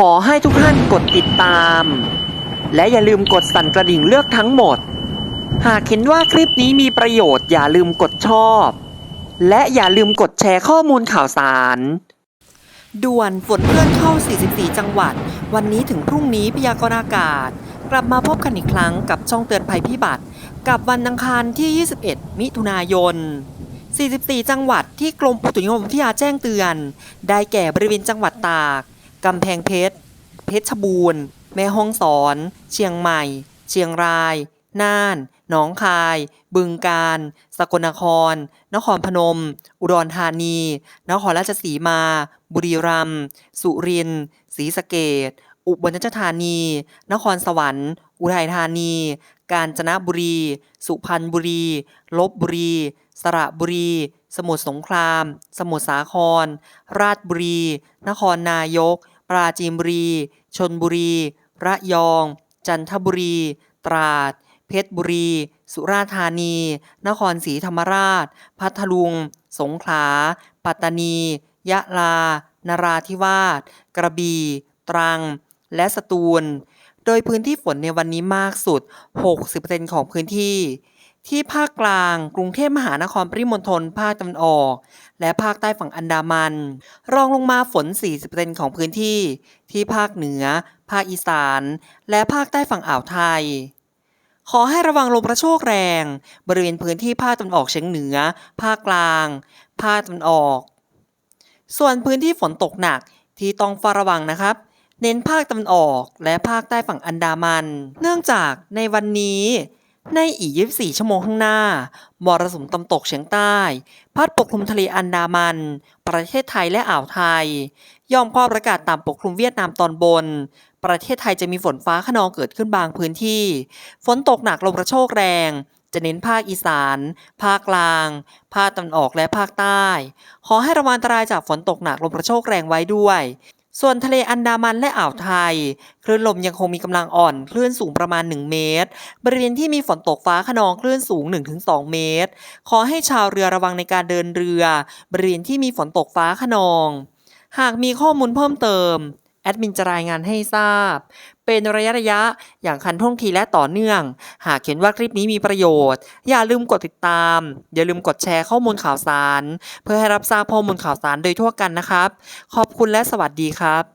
ขอให้ทุกท่านกดติดตาม และอย่าลืมกดสั่นกระดิ่งเลือกทั้งหมด หากเห็นว่าคลิปนี้มีประโยชน์อย่าลืมกดชอบ และอย่าลืมกดแชร์ข้อมูลข่าวสาร ด่วนฝนเลื่อนเข้า 44 จังหวัด วันนี้ถึงพรุ่งนี้พยากรณ์อากาศ กลับมาพบกันอีกครั้งกับช่องเตือนภัยพิบัติ กับวันอังคารที่ 21 มิถุนายน44 จังหวัดที่กรมอุตุนิยมวิทยาแจ้งเตือน ได้แก่บริเวณจังหวัดตาก กำแพงเพชร เพชรบูรณ์ แม่ฮ่องสอน เชียงใหม่ เชียงราย น่าน หนองคาย บึงกาฬ สกลนคร นครพนม อุดรธานี นครราชสีมา บุรีรัมย์ สุรินทร์ ศรีสะเกษอุบลราชธานี นครสวรรค์ อุทัยธานี กาญจนบุรี สุพรรณบุรี ลบบุรี สระบุรี สมุทรสงคราม สมุทรสาคร ราชบุรี นครนายก ปราจีนบุรี ชนบุรี ระยอง จันทบุรี ตราด เพชรบุรี สุราษฎร์ธานี นครศรีธรรมราช พัทลุง สงขลา ปัตตานี ยะลา นราธิวาส กระบี่ ตรัง และสตูล โดยพื้นที่ฝนในวันนี้มากสุด 60%ของพื้นที่ ที่ภาคกลาง กรุงเทพมหานครปริมณฑลภาคตะวันออก และภาคใต้ฝั่งอันดามัน รองลงมาฝน 40%ของพื้นที่ ที่ภาคเหนือ ภาคอีสาน และภาคใต้ฝั่งอ่าวไทย ขอให้ระวังลมกระโชกแรง บริเวณพื้นที่ภาคตะวันออกเฉียงเหนือ ภาคกลาง ภาคตะวันออก ส่วนพื้นที่ฝนตกหนักที่ต้องเฝ้าระวังนะครับเน้นภาคตะวันออกและภาคใต้ฝั่งอันดามัน เนื่องจากในวันนี้ ในอีก 24 ชั่วโมงข้างหน้ามรสุมตะวันตกเฉียงใต้ พัดปกคลุมทะเลอันดามัน ประเทศไทยและอ่าวไทย ย่อมความประกาศต่ำปกคลุมเวียดนามตอนบน ประเทศไทยจะมีฝนฟ้าขนองเกิดขึ้นบางพื้นที่ ฝนตกหนักลมกระโชกแรง จะเน้นภาคอีสาน ภาคกลาง ภาคตะวันออกและภาคใต้ ขอให้ระวังอันตรายจากฝนตกหนักลมกระโชกแรงไว้ด้วย ส่วนทะเลอันดามันและอ่าวไทย คลื่นลมยังคงมีกำลังอ่อน คลื่นสูงประมาณ 1 เมตร บริเวณที่มีฝนตกฟ้าขนองคลื่นสูง 1-2 เมตร ขอให้ชาวเรือระวังในการเดินเรือ บริเวณที่มีฝนตกฟ้าขนอง หากมีข้อมูลเพิ่มเติม แอดมินจะรายงานให้ทราบ เป็นระยะระยะอย่างคันท่วงทีและต่อเนื่อง หากเห็นว่าคลิปนี้มีประโยชน์ อย่าลืมกดติดตาม อย่าลืมกดแชร์ข้อมูลข่าวสาร เพื่อให้รับทราบข้อมูลข่าวสารโดยทั่วกันนะครับ ขอบคุณและสวัสดีครับ